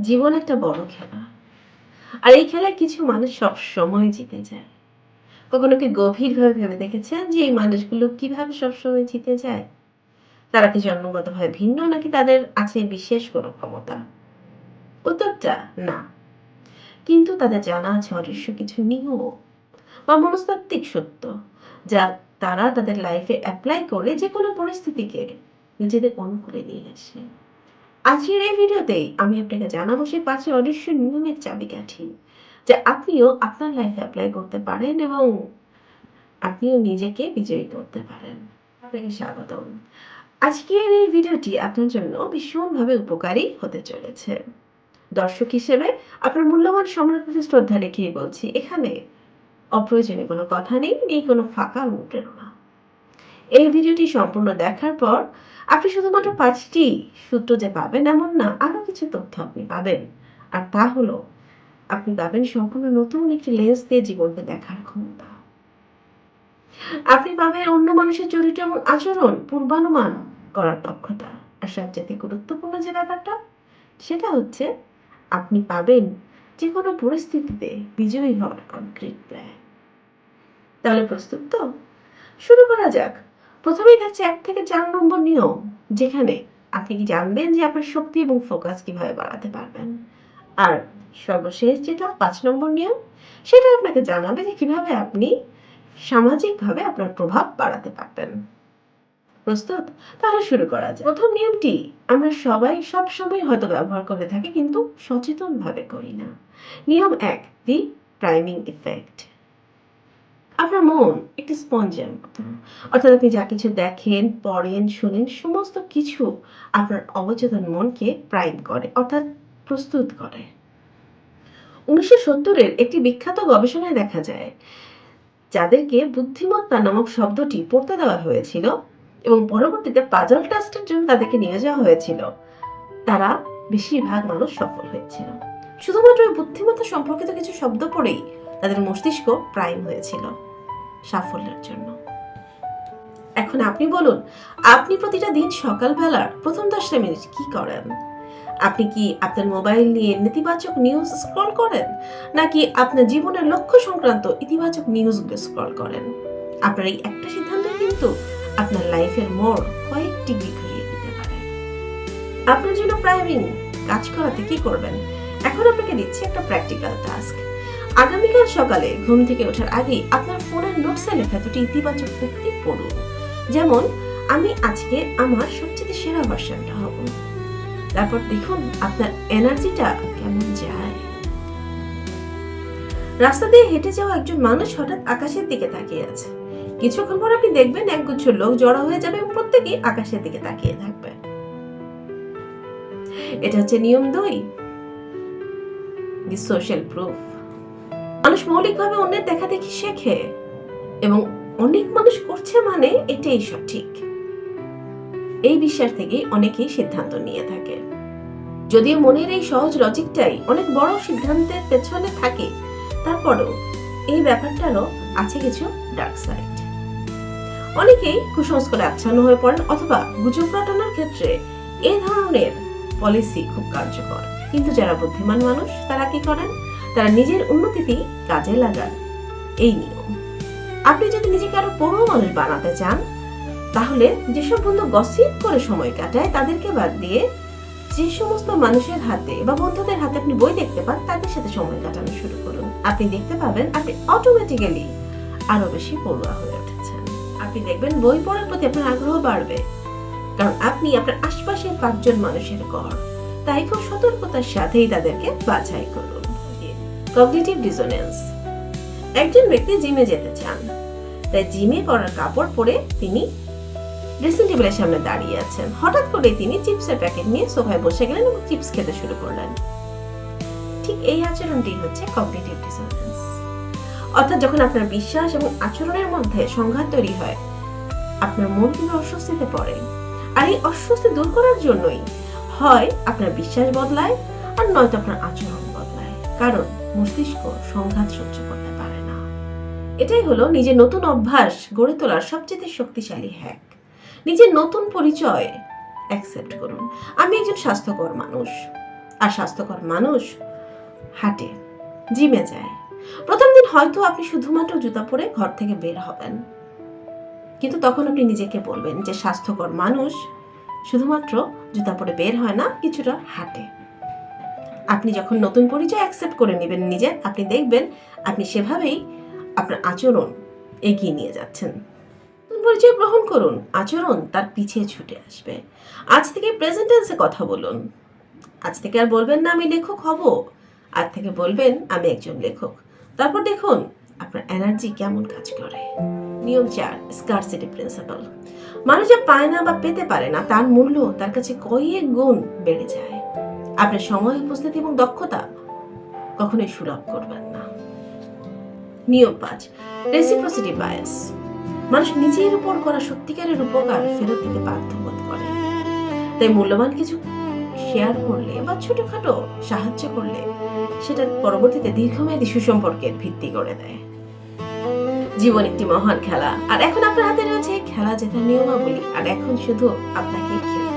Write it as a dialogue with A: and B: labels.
A: জীবন একটা বড় খেলা। আর এই খেলায় কিছু মানুষ সব সময় জিতে যায়। কখনো কি গভীরভাবে ভেবে দেখেছেন যে এই মানুষগুলো কীভাবে সবসময় জিতে যায়? তারা কি জন্মগতভাবে ভিন্ন নাকি তাদের আছে বিশেষ কোনো ক্ষমতা? উত্তরটা না। কিন্তু তাদের জানা আছে অদৃশ্য কিছু নিয়ম বা মনস্তাত্ত্বিক সত্য যা তারা তাদের লাইফে অ্যাপ্লাই করে যে কোনো পরিস্থিতিকে নিজেদের অনুকূলে নিয়ে আসে। আজকের এই ভিডিওতেই আমি আপনাকে জানাব সেই পাঁচটি অদৃশ্য নিয়মের চাবিকাঠি যা আপনিও আপনার লাইফে অ্যাপ্লাই করতে পারেন এবং আপনিও নিজেকে বিজয়ী করতে পারেন। আপনাকে স্বাগতম। আজকের এই ভিডিওটি আপনার জন্য ভীষণভাবে উপকারী হতে চলেছে। দর্শক হিসেবে আপনার মূল্যবান সময়ের প্রতি শ্রদ্ধা রেখেই বলছি, এখানে অপ্রয়োজনীয় কোনো কথা নেই নেই কোনো ফাঁকা অনুপ্রেরণা। এই ভিডিওটি সম্পূর্ণ দেখার পর আপনি শুধুমাত্র পাঁচটি সূত্র যে পাবেন এমন না আরও কিছু তথ্য আপনি পাবেন। আর তা হলো, আপনি পাবেন সম্পূর্ণ নতুন একটি লেন্স দিয়ে জীবনকে দেখার ক্ষমতা। আপনি পাবেন অন্য মানুষের চরিত্র এবং আচরণ, পূর্বানুমান করার দক্ষতা। আর সবচেয়ে গুরুত্বপূর্ণ যে ব্যাপারটা, সেটা হচ্ছে আপনি পাবেন যে কোনো পরিস্থিতিতে বিজয়ী হওয়ার কনক্রিট প্ল্যান তাহলে প্রস্তুত তো? শুরু করা যাক। প্রথমেই থাকছে এক থেকে চার নম্বর নিয়ম, যেখানে আপনি কি জানবেন যে আপনার শক্তি এবং ফোকাস কীভাবে বাড়াতে পারবেন। আর সর্বশেষ যেটা, পাঁচ নম্বর নিয়ম, সেটা আপনাকে জানাবে যে কীভাবে আপনি সামাজিকভাবে আপনার প্রভাব বাড়াতে পারবেন। প্রস্তুত? তাহলে শুরু করা যায় প্রথম নিয়মটি, আমরা সবাই সব সময় হয়তো ব্যবহার করে থাকি, কিন্তু সচেতনভাবে করি না। নিয়ম এক, দি প্রাইমিং ইফেক্ট। আপনার মন, একটি স্পঞ্জের মতো অর্থাৎ আপনি যা কিছু দেখেন, পড়েন, শুনেন, সমস্ত কিছু আপনার অবচেতন মনকে প্রাইম করে, অর্থাৎ প্রস্তুত করে। উনিশশো সত্তরের একটি বিখ্যাত গবেষণায় দেখা যায়, যাদেরকে বুদ্ধিমত্তা নামক শব্দটি পড়তে দেওয়া হয়েছিল এবং পরবর্তীতে পাজল টেস্টের জন্য তাদেরকে নিয়ে যাওয়া হয়েছিল। তারা বেশিরভাগ মানুষ সফল হয়েছিল। শুধুমাত্র বুদ্ধিমত্তা সম্পর্কিত কিছু শব্দ পড়েই তাদের মস্তিষ্ক প্রাইম হয়েছিল। সাফল্যের জন্য। এখন আপনি বলুন, আপনি প্রতিটা দিন সকালবেলার প্রথম দশটা মিনিট কি করেন? আপনি কি আপনার মোবাইল নিয়ে নেতিবাচক নিউজ স্ক্রল করেন? নাকি আপনার জীবনের লক্ষ্য সংক্রান্ত ইতিবাচক নিউজগুলো স্ক্রল করেন? আপনার এই একটা সিদ্ধান্ত কিন্তু আপনার লাইফের মোড় কয়েক ডিগ্রি ঘুরিয়ে দিতে পারে। আপনার জন্য প্রাইমিং কাজ করাতে কি করবেন? এখন আপনাকে দিচ্ছি একটা প্র্যাকটিক্যাল টাস্ক আগামীকাল সকালে ঘুম থেকে ওঠার আগেই আপনার ফোনের নোটসে লেখা দুটি ইতিবাচক উক্তি পড়ুন। যেমন, আমি আজকে আমার সবচেয়ে সেরা ভার্সনটা হব। তারপর দেখুন আপনার এনার্জিটা কেমন যায়। রাস্তা দিয়ে হেঁটে যাওয়া একজন মানুষ হঠাৎ আকাশের দিকে তাকিয়ে আছে। কিছুক্ষণ পর আপনি দেখবেন একগুচ্ছ লোক জড়ো হয়ে যাবে এবং প্রত্যেকেই আকাশের দিকে তাকিয়ে থাকবে। এটা হচ্ছে নিয়ম দুই। দি সোশ্যাল প্রুফ মানুষ মৌলিকভাবে অন্যের দেখা দেখি শেখে এবং অনেক মানুষ করছে মানে এটাই সঠিক এই বিশ্বাস থেকেই অনেকেই সিদ্ধান্ত নিয়ে থাকে। যদিও মনের এই সহজ লজিকটাই অনেক বড় সিদ্ধান্তের পেছনে থাকে, তারপরেও এই ব্যাপারটারও আছে কিছু ডার্ক সাইড অনেকেই কুসংস্কারে আচ্ছন্ন হয়ে পড়েন অথবা গুজব রটানোর ক্ষেত্রে এই ধরনের পলিসি খুব কার্যকর। কিন্তু যারা বুদ্ধিমান মানুষ, তারা কি করেন? তারা নিজের উন্নতিতেই কাজে লাগান। এই নিয়ম। আপনি যদি নিজেকে আরও পড়ুয়া মানুষ বানাতে চান, তাহলে যেসব বন্ধু গসিপ করে সময় কাটায়, তাদেরকে বাদ দিয়ে যে সমস্ত মানুষের হাতে বা বন্ধুদের হাতে আপনি বই দেখতে পান, তাদের সাথে সময় কাটানো শুরু করুন। আপনি দেখতে পাবেন আপনি অটোমেটিক্যালি আরও বেশি পড়ুয়া হয়ে উঠেছেন। আপনি দেখবেন বই পড়ার প্রতি আপনার আগ্রহ বাড়বে। কারণ আপনি আপনার আশপাশের পাঁচজন মানুষের গড়। তাই খুব সতর্কতার সাথেই তাদেরকে বাছাই করুন। কগনিটিভ ডিসোনেন্স একজন ব্যক্তি জিমে যেতে চান, তাই জিমে পরার কাপড় পরে তিনি ড্রেসিং টেবিলের সামনে দাঁড়িয়ে আছেন। হঠাৎ করে তিনি চিপসের প্যাকেট নিয়ে সোফায় বসে গেলেন এবং চিপস খেতে শুরু করলেন। ঠিক এই আচরণটি হচ্ছে কগনিটিভ ডিসোনেন্স অর্থাৎ যখন আপনার বিশ্বাস এবং আচরণের মধ্যে সংঘাত তৈরি হয়, আপনার মন কিন্তু অস্বস্তিতে পড়ে। আর এই অস্বস্তি দূর করার জন্যই হয় আপনার বিশ্বাস বদলায় আর নয়তো আপনার আচরণ বদলায়। কারণ মস্তিষ্ক সংঘাত সহ্য করতে পারে না। এটাই হলো নিজের নতুন অভ্যাস গড়ে তোলার সবচেয়ে শক্তিশালী হ্যাক নিজের নতুন পরিচয় অ্যাকসেপ্ট করুন। আমি একজন স্বাস্থ্যকর মানুষ। আর স্বাস্থ্যকর মানুষ হাঁটে জিমে যায়। প্রথম দিন হয়তো আপনি শুধুমাত্র জুতা পরে ঘর থেকে বের হবেন। কিন্তু তখন আপনি নিজেকে বলবেন যে স্বাস্থ্যকর মানুষ শুধুমাত্র জুতা পরে বের হয় না, কিছুটা হাঁটে। আপনি যখন নতুন পরিচয় অ্যাকসেপ্ট করে নেবেন নিজের, আপনি দেখবেন আপনি সেভাবেই আপনার আচরণ এগিয়ে নিয়ে যাচ্ছেন। নতুন পরিচয় গ্রহণ করুন, আচরণ তার পিছিয়ে ছুটে আসবে। আজ থেকে প্রেজেন্টেন্সে কথা বলুন। আজ থেকে আর বলবেন না, আমি লেখক হব। আজ থেকে বলবেন, আমি একজন লেখক। তারপর দেখুন আপনার এনার্জি কেমন কাজ করে। নিয়ম চার স্কারসিটি প্রিন্সিপাল মানুষ যা পায় না বা পেতে পারে না, তার মূল্য তার কাছে কয়েক গুণ বেড়ে যায়। আপনার সময়, উপস্থিতি এবং দক্ষতা কখনোই সুলভ করবেন না। নিয়ম পাঁচ রেসিপ্রসিটি বায়াস মানুষ নিজের উপর করা সত্যিকারের উপকার ফেরত দিতে বাধ্য বোধ করে। তাই মূল্যবান কিছু শেয়ার করলে বা ছোটখাটো সাহায্য করলে সেটা পরবর্তীতে দীর্ঘমেয়াদী সুসম্পর্কের ভিত্তি করে দেয়। জীবন একটি মহান খেলা। আর এখন আপনার হাতে রয়েছে খেলা জেতার নিয়মাবলী। আর এখন শুধু আপনাকে খেলতে